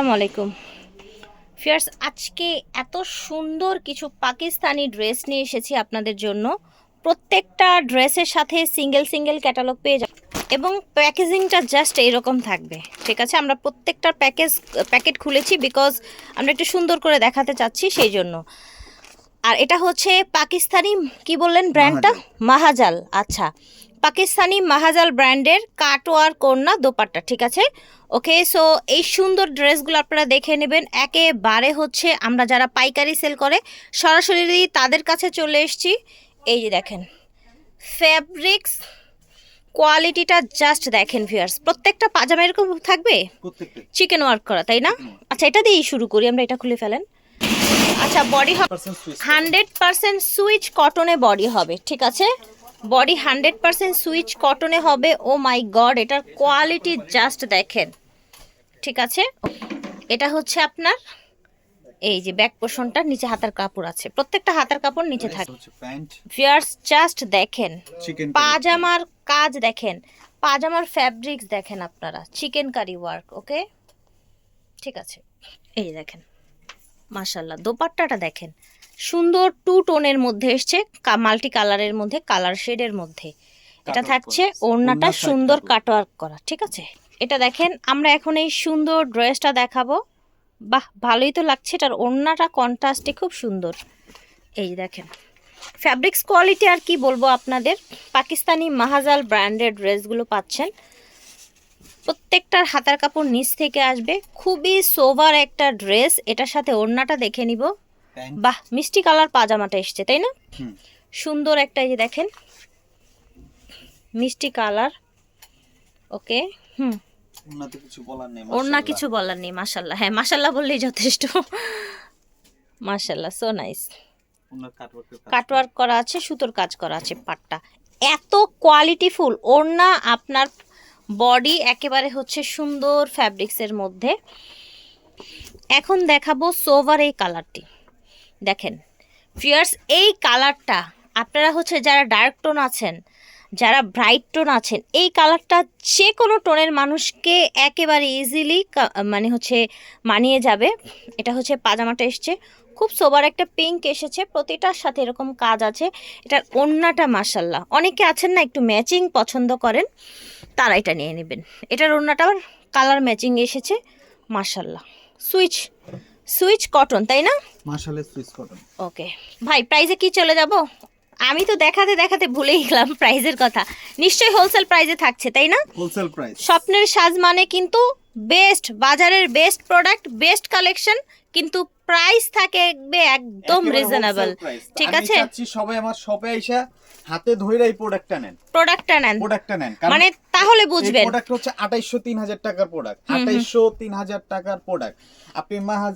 আসসালামু আলাইকুম। ফিয়ার্স আজকে এত সুন্দর কিছু পাকিস্তানি ড্রেস নিয়ে এসেছি আপনাদের জন্য। প্রত্যেকটা ড্রেসের সাথে সিঙ্গেল সিঙ্গেল ক্যাটালগ পেয়ে যাবেন। এবং প্যাকেজিংটা জাস্ট এইরকম থাকবে ঠিক আছে? আমরা প্রত্যেকটার প্যাকেজ প্যাকেট খুলেছি বিকজ আমরা একটু সুন্দর করে দেখাতে চাচ্ছি সেই জন্য। আর এটা হচ্ছে পাকিস্তানি কি বললেন ব্র্যান্ডটা মাহাজাল আচ্ছা। পাকিস্তানি মাহাজাল ব্র্যান্ডের কাটওয়ার কন্যা দোপাট্টা ঠিক আছে? ওকে সো এই সুন্দর ড্রেসগুলো আপনারা দেখে নেবেন। একেবারে হচ্ছে আমরা যারা পাইকারি সেল করে সরাসরি তাদের কাছে চলে এসেছি। এই যে দেখেন ফ্যাব্রিক্স কোয়ালিটিটা জাস্ট দেখেন ভিউয়ার্স প্রত্যেকটা পাজামা এরকম থাকবে? চিকেন ওয়ার্ক করা তাই না? আচ্ছা এটা দিয়েই শুরু করি আমরা এটা খুলে ফেলেন। আচ্ছা body Swiss hundred percent Swiss কটনে body হবে ঠিক আছে? বডি হান্ড্রেড পার্সেন্ট সুইচ কটনে হবে ও মাই গড এটার কোয়ালিটি জাস্ট দেখেন। ঠিক আছে? এটা হচ্ছে আপনার এই যে ব্যাক পোর্শনটা নিচে হাতার কাপড় আছে। প্রত্যেকটা হাতার কাপড় নিচে থাকে। ফিয়ার্স জাস্ট দেখেন। পাজামার কাজ দেখেন। পাজামার ফ্যাব্রিক্স দেখেন আপনারা। Chikankari work okay? ঠিক আছে। এই দেখেন। মাশাল্লাহ দোপাট্টাটা দেখেন। সুন্দর টু টোনের মধ্যে এসছে মাল্টি কালারের মধ্যে কালার শেডের মধ্যে। এটা থাকছে ওড়নাটা সুন্দর। কাটওয়ার্ক করা ঠিক আছে? এটা দেখেন আমরা এখন এই সুন্দর ড্রেসটা দেখাবো। বাহ ভালোই তো লাগছে এটার ওড়নাটা কন্ট্রাস্টে খুব সুন্দর। এই দেখেন ফ্যাব্রিক্স কোয়ালিটি আর কি বলব আপনাদের? পাকিস্তানি মাহাজাল ব্র্যান্ডের ড্রেসগুলো পাচ্ছেন। প্রত্যেকটার হাতার কাপড় নিচ থেকে আসবে। খুবই সোভার একটা ড্রেস এটার সাথে ওড়নাটা দেখে নিব। বাহ মিষ্টি কালার পাজামাটা এসছে তাই না? সুন্দর একটা এই যে দেখেন মিষ্টি কালার। ওকে হুম। ওনাতে কিছু বলার নেই ওর না কিছু বলার নেই মাসাল্লাহ হ্যাঁ মাসাল্লাহ বললেই যথেষ্ট। মাসাল্লাহ সো নাইস কাটওয়ার্ক করা। আছে সুতোর কাজ করা আছে পাটটা। এত কোয়ালিটিফুল ওড়না আপনার বডি একেবারে হচ্ছে সুন্দর ফ্যাব্রিক্সের মধ্যে। এখন দেখাবো সোভার এই কালারটি দেখেন ফিয়ার্স এই কালারটা আপনারা হচ্ছে যারা ডার্ক টোন আছেন, যারা ব্রাইট টোন আছেন, এই কালারটা যে কোনো টোনের মানুষকে একেবারে ইজিলি মানে হচ্ছে মানিয়ে যাবে। এটা হচ্ছে পাজামাটা এসছে, খুব সোবার একটা পিঙ্ক এসেছে প্রতিটার সাথে এরকম কাজ আছে, এটার ওড়নাটা মাসাল্লাহ অনেকে আছেন না, একটু ম্যাচিং পছন্দ করেন, তারা এটা নিয়ে নেবেন। এটার ওড়নাটা কালার ম্যাচিং এসেছে মাসাল্লাহ সুইচ সুইচ কটন তাই না? মাশাআল্লাহ সুইচ কটন। ওকে। ভাই প্রাইজে কি চলে যাব? আমি তো দেখাতে দেখাতে ভুলেই গেলাম প্রাইজের কথা। নিশ্চয়ই হোলসেল প্রাইজে থাকছে তাই না? হোলসেল প্রাইস স্বপ্নের সাজ মানে কিন্তু বেস্ট বাজারের বেস্ট প্রোডাক্ট বেস্ট কালেকশন কিন্তু প্রাইস থাকবে একদম রিজনেবল ঠিক আছে? সবাই আমার শপে আইসা হাতে ধইরা এই প্রোডাক্টটা নেন। প্রোডাক্টটা নেন। প্রোডাক্টটা নেন। মানে তাহলে বুঝবেন। প্রোডাক্ট হচ্ছে 2800 3000 টাকার প্রোডাক্ট 2800 3000 টাকার প্রোডাক্ট আপনি মাহাজ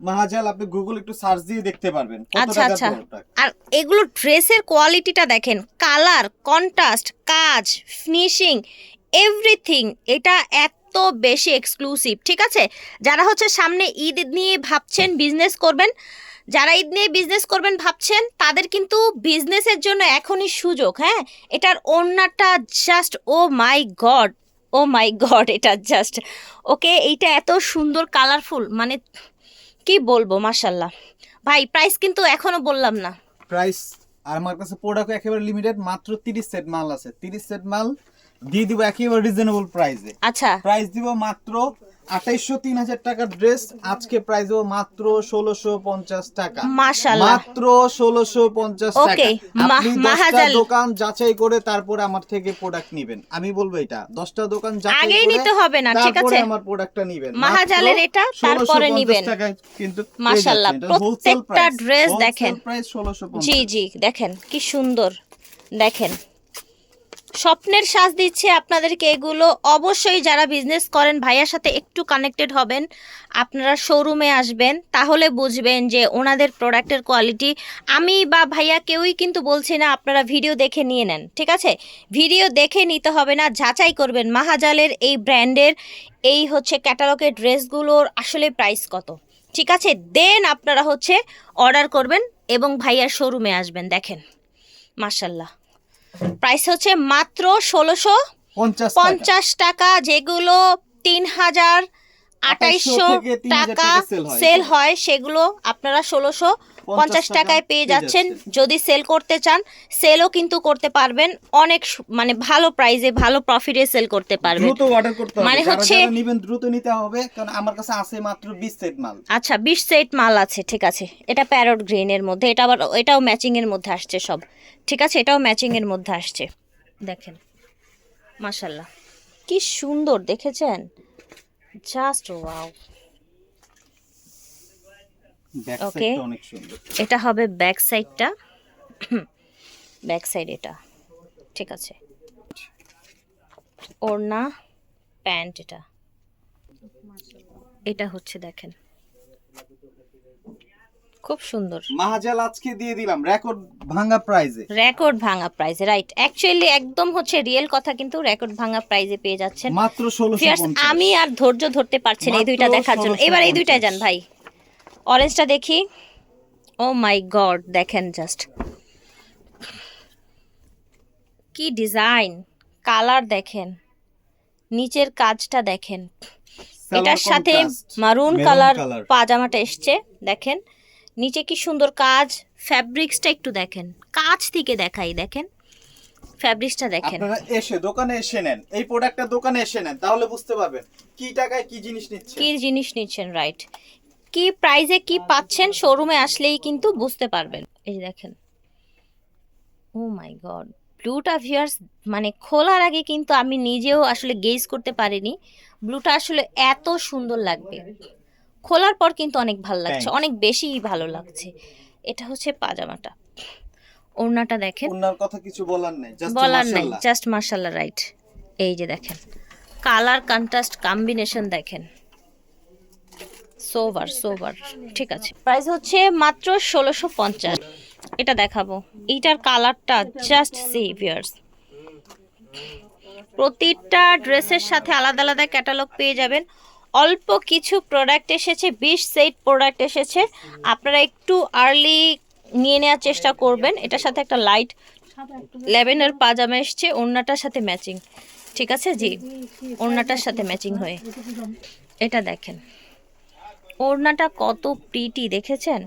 মাহাজাল আপনি গুগল একটু সার্চ দিয়ে দেখতে পারবেন। আচ্ছা আচ্ছা। আর এগুলো ড্রেসের কোয়ালিটিটা দেখেন। কালার কন্ট্রাস্ট কাজ ফিনিশিং এভরিথিং এটা এত বেশি এক্সক্লুসিভ ঠিক আছে? যারা হচ্ছে সামনে ঈদ নিয়ে ভাবছেন বিজনেস করবেন যারা ঈদ নিয়ে বিজনেস করবেন ভাবছেন তাদের কিন্তু বিজনেসের জন্য এখনই সুযোগ হ্যাঁ? এটার ওড়নাটা just oh my god oh my god এটা জাস্ট ওকে এইটা এত সুন্দর কালারফুল মানে কি বলব মাশাল্লাহ ভাই প্রাইস কিন্তু এখনও বললাম না। প্রাইস আর আমার কাছে প্রোডাক্ট একেবারে লিমিটেড মাত্র 30 সেট মাল আছে। 30 সেট মাল দিয়ে দিব একেবারে রিজনেবল প্রাইসে আচ্ছা। প্রাইস দিব মাত্র আঠাইশশো তিন হাজার টাকার ড্রেস আজকে প্রাইস মাত্র ষোলোশো পঞ্চাশ টাকা। মাত্র ষোলোশো পঞ্চাশ টাকা। আপনি দশটা দোকান যাচাই করে তারপরে আমার থেকে প্রোডাক্ট নিবেন। আমি বলব এটা দশটা দোকান যাচাই আগেই নিতে হবে না, ঠিক আছে? আমার প্রোডাক্টটা নিবেন। মাহাজালের এটা, তারপরে নিবেন। কিন্তু মাশাআল্লাহ, প্রত্যেকটা dress দেখেন। প্রাইস ষোলোশো জি জি দেখেন কি সুন্দর। দেখেন। স্বপ্নের সাজ দিচ্ছে আপনাদেরকে এগুলো। অবশ্যই যারা বিজনেস করেন, ভাইয়ার সাথে একটু কানেক্টেড হবেন, আপনারা শোরুমে আসবেন, তাহলে বুঝবেন যে ওনাদের প্রোডাক্টের কোয়ালিটি আমি বা ভাইয়া কেউই কিন্তু বলছি না, আপনারা ভিডিও দেখে নিয়ে নেন, ঠিক আছে? ভিডিও দেখে নিতে হবে না, যাচাই করবেন মাহাজালের এই ব্র্যান্ডের এই হচ্ছে ক্যাটালগের ড্রেসগুলোর আসলে প্রাইস কত, ঠিক আছে? দেন আপনারা হচ্ছে অর্ডার করবেন এবং ভাইয়ার শোরুমে আসবেন, দেখেন। মার্শাল্লাহ প্রাইস হচ্ছে মাত্র ষোলোশো পঞ্চাশ টাকা। যেগুলো তিন হাজার আঠাইশশো টাকা সেল হয় সেগুলো আপনারা ষোলোশো পঞ্চাশ টাকায় পেয়ে যাচ্ছেন। যদি সেল করতে চান সেলও কিন্তু করতে পারবেন। অনেক মানে ভালো প্রাইসে ভালো প্রফিটে সেল করতে পারবেন। দ্রুত অর্ডার করতে হবে। মানে হচ্ছে- দ্রুত নিতে হবে। কারণ আমার কাছে আছে মাত্র 20 সেট মাল। আচ্ছা বিশ সেট মাল আছে ঠিক আছে। এটা প্যারট গ্রিনের মধ্যে। এটা আবার এটাও ম্যাচিং এর মধ্যে আসছে সব। ঠিক আছে? এটাও ম্যাচিং এর মধ্যে আসছে। দেখেন। মাশাল্লাহ কি সুন্দর দেখেছেন? জাস্ট ওয়াও সুন্দর। এটা হবে ব্যাক সাইডটা ব্যাক সাইড এটা। ঠিক আছে। ওড়না প্যান্ট এটা। এটা হচ্ছে দেখেন। খুব সুন্দর। মাহাজাল আজকে দিয়ে দিলাম। রেকর্ড ভাঙা প্রাইজে রেকর্ড ভাঙা প্রাইসে রাইট অ্যাকচুয়ালি একদম হচ্ছে রিয়েল কথা কিন্তু রেকর্ড ভাঙা প্রাইসে পেয়ে যাচ্ছেন। মাত্র 1650 আমি আর ধৈর্য ধরতে পারছি না এই দুইটা দেখার জন্য। এবার এই দুইটাই যান ভাই। অরেঞ্জটা দেখি। ও মাই গড দেখেন জাস্ট কি ডিজাইন কালার দেখেন। নিচের কাজটা দেখেন। এটার সাথে মারুন কালার পাজামাটা এসছে দেখেন। নিচে কি সুন্দর কাজ ফ্যাব্রিক্সটা একটু দেখেন। কাজ থেকে দেখাই দেখেন। ফ্যাব্রিক্সটা দেখেন। আপনারা এসে দোকানে এসে নেন। এই প্রোডাক্টটা দোকানে এসে নেন তাহলে বুঝতে পারবেন কি টাকায় কি জিনিস নিচ্ছে। কি জিনিস নিচ্ছেন রাইট কি প্রাইজে কি পাচ্ছেন শোরুমে আসলেই কিন্তু বুঝতে পারবেন। এই যে দেখেন। ও মাই গড ব্লুটা ভিয়ার্স মানে খোলার আগে কিন্তু আমি নিজেও আসলে গেজ করতে পারিনি। ব্লুটা আসলে এত সুন্দর লাগবে। খোলার পর কিন্তু অনেক ভালো লাগছে অনেক বেশি ভালো লাগছে। এটা হচ্ছে পাজামাটা। ওড়নাটা দেখেন। ওনার কথা কিছু বলার নেই জাস্ট বলার নাই জাস্ট মার্শাল্লাহ রাইট এই যে দেখেন। কালার কন্ট্রাস্ট কম্বিনেশন দেখেন। সোভার সোভার ঠিক আছে। প্রাইস হচ্ছে মাত্র ষোলোশো পঞ্চাশ। এটা দেখাবো। এইটার কালারটা জাস্ট সি ভিয়ার্স প্রতিটা ড্রেসের সাথে আলাদা আলাদা ক্যাটালগ পেয়ে যাবেন। অল্প কিছু প্রোডাক্ট এসেছে, বিশ সেট প্রোডাক্ট এসেছে। আপনারা একটু আর্লি নিয়ে নেওয়ার চেষ্টা করবেন। এটার সাথে একটা লাইট লেভেনের পাজামা এসছে, ওড়নাটার সাথে ম্যাচিং ঠিক আছে জি? ওড়নাটার সাথে ম্যাচিং হয়ে। এটা দেখেন। ওড়নাটা কত প্রিটি দেখেছেন?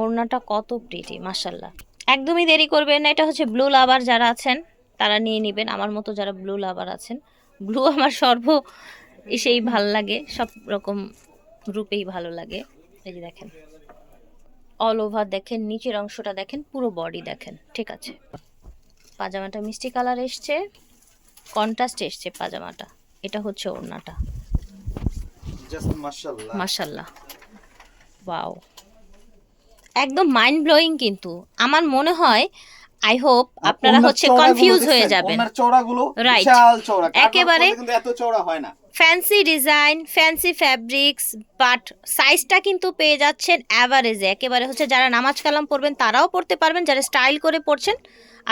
ওড়নাটা কত প্রিটি মাসাল্লাহ একদমই দেরি করবেন এটা হচ্ছে ব্লু লাভার যারা আছেন, তারা নিয়ে নেবেন। আমার মতো যারা ব্লু লাভার আছেন ব্লু আমার সর্ব এসেই ভালো লাগে, সব রকম রূপেই ভালো লাগে। এই যে দেখেন অল ওভার দেখেন, নিচের অংশটা দেখেন, পুরো বডি দেখেন, ঠিক আছে? পাজামাটা মিষ্টি কালার এসছে কন্ট্রাস্ট এসছে পাজামাটা, এটা হচ্ছে ওড়নাটা। মাশাল্লাহ। ওয়াও একদম মাইন্ড ব্লোয়িং কিন্তু। আমার মনে হয় আই হোপ আপনারা হচ্ছে কনফিউজ হয়ে যাবেন। চওড়া একেবারে এত চওড়া হয় না। Fancy design fancy fabrics but সাইজটা কিন্তু পেয়ে যাচ্ছেন অ্যাভারেজে একেবারে হচ্ছে যারা নামাজ কালাম পড়বেন তারাও পড়তে পারবেন। যারা স্টাইল করে পড়ছেন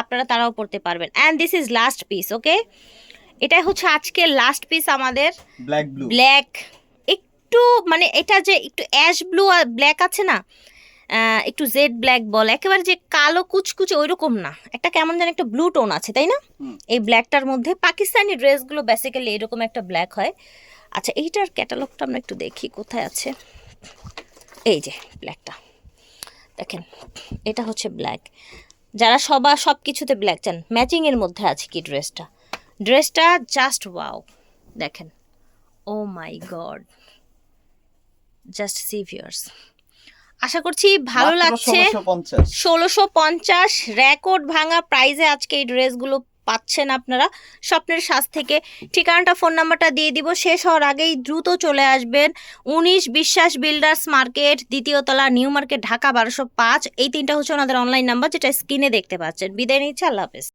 আপনারা তারাও পড়তে পারবেন। And this is last piece okay এটাই হচ্ছে আজকে লাস্ট পিস আমাদের। ব্ল্যাক ব্ল্যাক একটু মানে এটা যে একটু অ্যাশ ব্লু আর ব্ল্যাক আছে না একটু জেড ব্ল্যাক বল একেবারে যে কালো কুচকুচে ওই রকম না। একটা কেমন যেন একটা ব্লু টোন আছে তাই না? এই ব্ল্যাকটার মধ্যে পাকিস্তানি ড্রেসগুলো বেসিক্যালি এরকম একটা ব্ল্যাক হয়। আচ্ছা এইটার ক্যাটালগটা আমরা একটু দেখি কোথায় আছে। এই যে ব্ল্যাকটা দেখেন এটা হচ্ছে ব্ল্যাক যারা সবার সব কিছুতে ব্ল্যাক চান ম্যাচিংয়ের মধ্যে আছে কি ড্রেসটা ড্রেসটা জাস্ট ওয়াও দেখেন। ও my god just see viewers আশা করছি ভালো লাগছে। ষোলোশো পঞ্চাশ। রেকর্ড ভাঙা প্রাইজে আজকে এই ড্রেসগুলো পাচ্ছেন আপনারা। স্বপ্নের সাজ থেকে ঠিকানাটা ফোন নাম্বারটা দিয়ে দিব। শেষ হওয়ার আগেই দ্রুত চলে আসবেন উনিশ বিশ্বাস বিল্ডার্স মার্কেট দ্বিতীয় তলা নিউ মার্কেট ঢাকা বারোশো পাঁচ। এই তিনটা হচ্ছে ওনাদের অনলাইন নাম্বার যেটা স্ক্রিনে দেখতে পাচ্ছেন। বিদায় নিচ্ছে আল্লাহ হাফেজ।